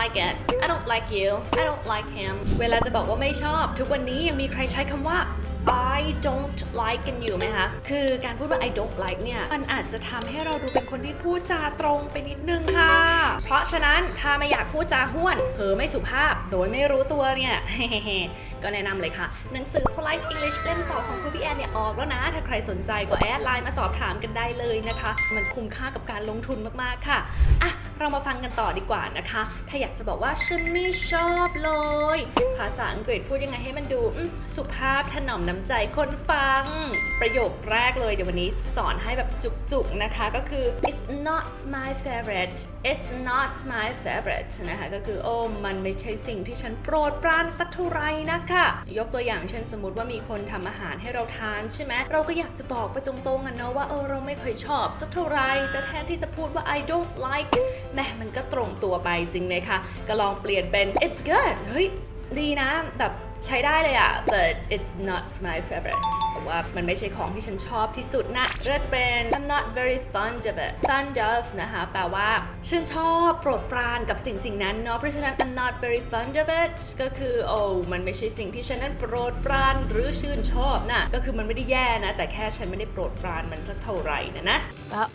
like it I don't like you I don't like him เวลาจะบอกว่าไม่ชอบ ทุกวันนี้ยังมีใครใช้คำว่า I don't like กันอยู่ไหมคะ คือการพูดว่า I don't like เนี่ย มันอาจจะทำให้เราดูเป็นคนที่พูดจาตรงไปนิดนึงค่ะ เพราะฉะนั้นถ้าไม่อยากพูดจาห้วนเผลอไม่สุภาพ โดยไม่รู้ตัวเนี่ยก็แนะนำเลยค่ะ หนังสือ Polite English เล่มสองของครูพี่แอนเนี่ยออกแล้วนะ ถ้าใครสนใจก็แอดไลน์มาสอบถามกันได้เลยนะคะ มันคุ้มค่ากับการลงทุนมากๆค่ะอะ เรามาฟังกันต่อดีกว่านะคะ ถ้าอยากจะบอกว่าฉันไม่ชอบเลย ษาอังกฤษพูดยังไงให้มันดูสุภาพถนอมน้ำใจคนฟัง ประโยคแรกเลยเดี๋ยววันนี้สอนให้แบบจุกๆนะคะก็คือ it's not my favorite it's not my favorite นะคะก็คือโอ้มันไม่ใช่สิ่งที่ฉันโปรดปรานสักเท่าไหร่นะคะยกตัวอย่างเช่นสมมติว่ามีคนทำอาหารให้เราทานใช่ไหมเราก็อยากจะบอกไปตรงๆกันเนาะว่าเออเราไม่เคยชอบสักเท่าไหร่แต่แทนที่จะพูดว่า I don't like แหมมันก็ตรงตัวไปจริงเลยค่ะก็ลองเปลี่ยนเป็น it's good เฮ้ย ดีนะแบบใช้ได้เลยอะ but it's not my favorite เพราะว่ามันไม่ใช่ของที่ฉันชอบที่สุดนะหรืออาจจะเป็น I'm not very fond of it fond of นะคะ แปลว่า ฉันชอบโปรดปรานกับสิ่งสิ่งนั้นเนาะ เพราะฉะนั้น I'm not very fond of it ก็คือโอ้มันไม่ใช่สิ่งที่ฉันนั้นโปรดปรานหรือชื่นชอบนะ ก็คือมันไม่ได้แย่นะ แต่แค่ฉันไม่ได้โปรดปรานมันสักเท่าไหร่นะนะ Well,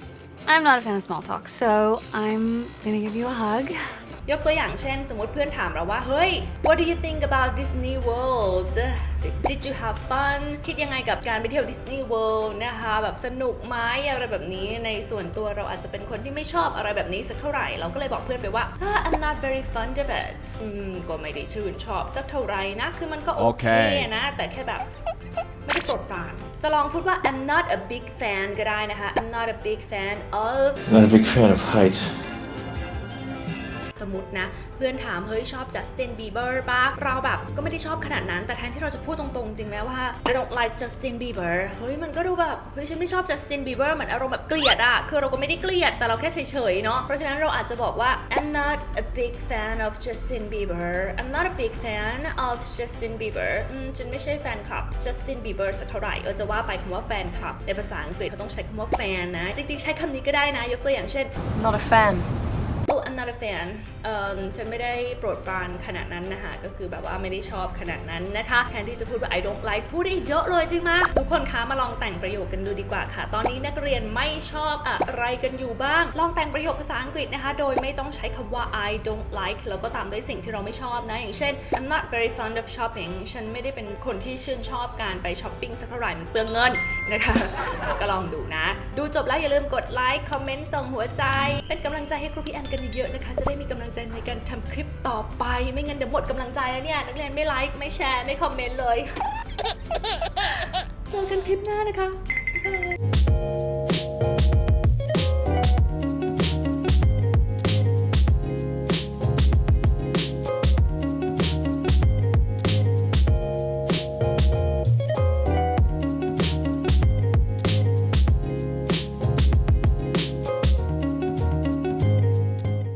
I'm not a fan of small talk, so I'm gonna give you a hug. ยกตัวอย่างเช่น สมมติเพื่อนถามเราว่า เฮ้ย what do you think about Disney World did you have fun คิดยังไงกับการไปเที่ยว Disney World นะคะ แบบสนุกไหมอะไรแบบนี้ในส่วนตัวเราอาจจะเป็นคนที่ไม่ชอบอะไรแบบนี้สักเท่าไหร่ เราก็เลยบอกเพื่อนไปว่า ah, I'm not very fond of it อืมก็ไม่ได้ชื่นชอบสักเท่าไหร่นะ คือมันก็โอเคโอเคนะ แต่แค่แบบไม่ได้โปรดปรานจะลองพูดว่า I'm not a big fan ก็ได้นะคะ I'm not a big fan of Not a big fan of heights. นะ เพื่อนถามเฮ้ยชอบจัสตินบีเบอร์ปะเราแบบก็ไม่ได้ชอบขนาดนั้น แต่แทนที่เราจะพูดตรงๆ จริงไหมว่า I don't like Justin Bieber เฮ้ยมันก็ดูแบบเฮ้ยฉันไม่ชอบ Justin Bieber เหมือนอารมณ์แบบเกลียดอะคือเราก็ไม่ได้เกลียดแต่เราแค่เฉยๆเนาะเพราะฉะนั้นเราอาจจะบอกว่า I'm not a big fan of Justin Bieber I'm not a big fan of Justin Bieber อืมฉันไม่ใช่แฟนคลับ Justin Bieber สักเท่าไหร่เออจะว่าไปคำว่าแฟนคลับในภาษาอังกฤษเขาต้องใช้คำว่าแฟนนะ จริงๆ ใช้คำนี้ก็ได้นะ ยกตัวอย่างเช่น Not a fan. Oh I'm not a fan เอ่อฉันไม่ได้โปรดปรานขนาดนั้นนะคะก็คือแบบว่าไม่ได้ชอบขนาดนั้นนะคะแทนที่จะพูดว่า I don't like พูดได้อีกเยอะเลยจริงไหมทุกคนคะมาลองแต่งประโยคกันดูดีกว่าค่ะ ตอนนี้นักเรียนไม่ชอบอะไรกันอยู่บ้าง ลองแต่งประโยคภาษาอังกฤษนะคะ โดยไม่ต้องใช้คำว่า I don't like แล้วก็ตามด้วยสิ่งที่เราไม่ชอบนะ อย่างเช่น I'm not very fond of shopping ฉันไม่ได้เป็นคนที่ชื่นชอบการไปช้อปปิ้งสักเท่าไหร่มันเปลืองเงินนะคะก็ลองดูนะ ดูจบแล้วอย่าลืมกดไลค์คอมเมนต์ส่งหัวใจ เป็นกำลังใจให้ครูพี่แอนกันเยอะๆนะคะ จะได้มีกำลังใจในการทำคลิปต่อไป ไม่งั้นเดี๋ยวหมดกำลังใจแล้วเนี่ย นักเรียนไม่ไลค์ไม่แชร์ไม่คอมเมนต์เลย เจอกันคลิปหน้านะคะบ๊ายบาย